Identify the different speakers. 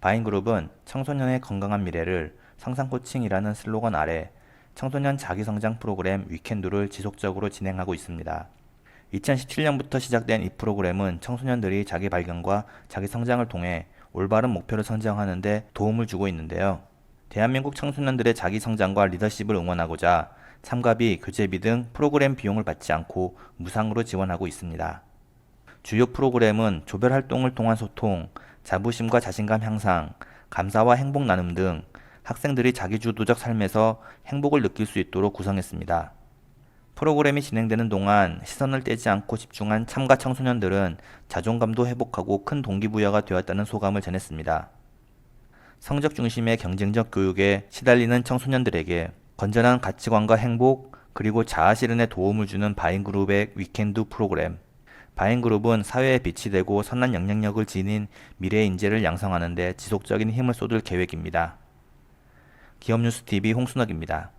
Speaker 1: 바인그룹은 청소년의 건강한 미래를 상상 코칭이라는 슬로건 아래 청소년 자기성장 프로그램 위켄두를 지속적으로 진행하고 있습니다. 2017년부터 시작된 이 프로그램은 청소년들이 자기 발견과 자기 성장을 통해 올바른 목표를 선정하는 데 도움을 주고 있는데요. 대한민국 청소년들의 자기 성장과 리더십을 응원하고자 참가비, 교재비 등 프로그램 비용을 받지 않고 무상으로 지원하고 있습니다. 주요 프로그램은 조별 활동을 통한 소통, 자부심과 자신감 향상, 감사와 행복 나눔 등 학생들이 자기주도적 삶에서 행복을 느낄 수 있도록 구성했습니다. 프로그램이 진행되는 동안 시선을 떼지 않고 집중한 참가 청소년들은 자존감도 회복하고 큰 동기부여가 되었다는 소감을 전했습니다. 성적 중심의 경쟁적 교육에 시달리는 청소년들에게 건전한 가치관과 행복 그리고 자아 실현에 도움을 주는 바인그룹의 위켄드 프로그램. 바인그룹은 사회에 빛이 되고 선한 영향력을 지닌 미래 인재를 양성하는 데 지속적인 힘을 쏟을 계획입니다. 기업뉴스TV 홍순혁입니다.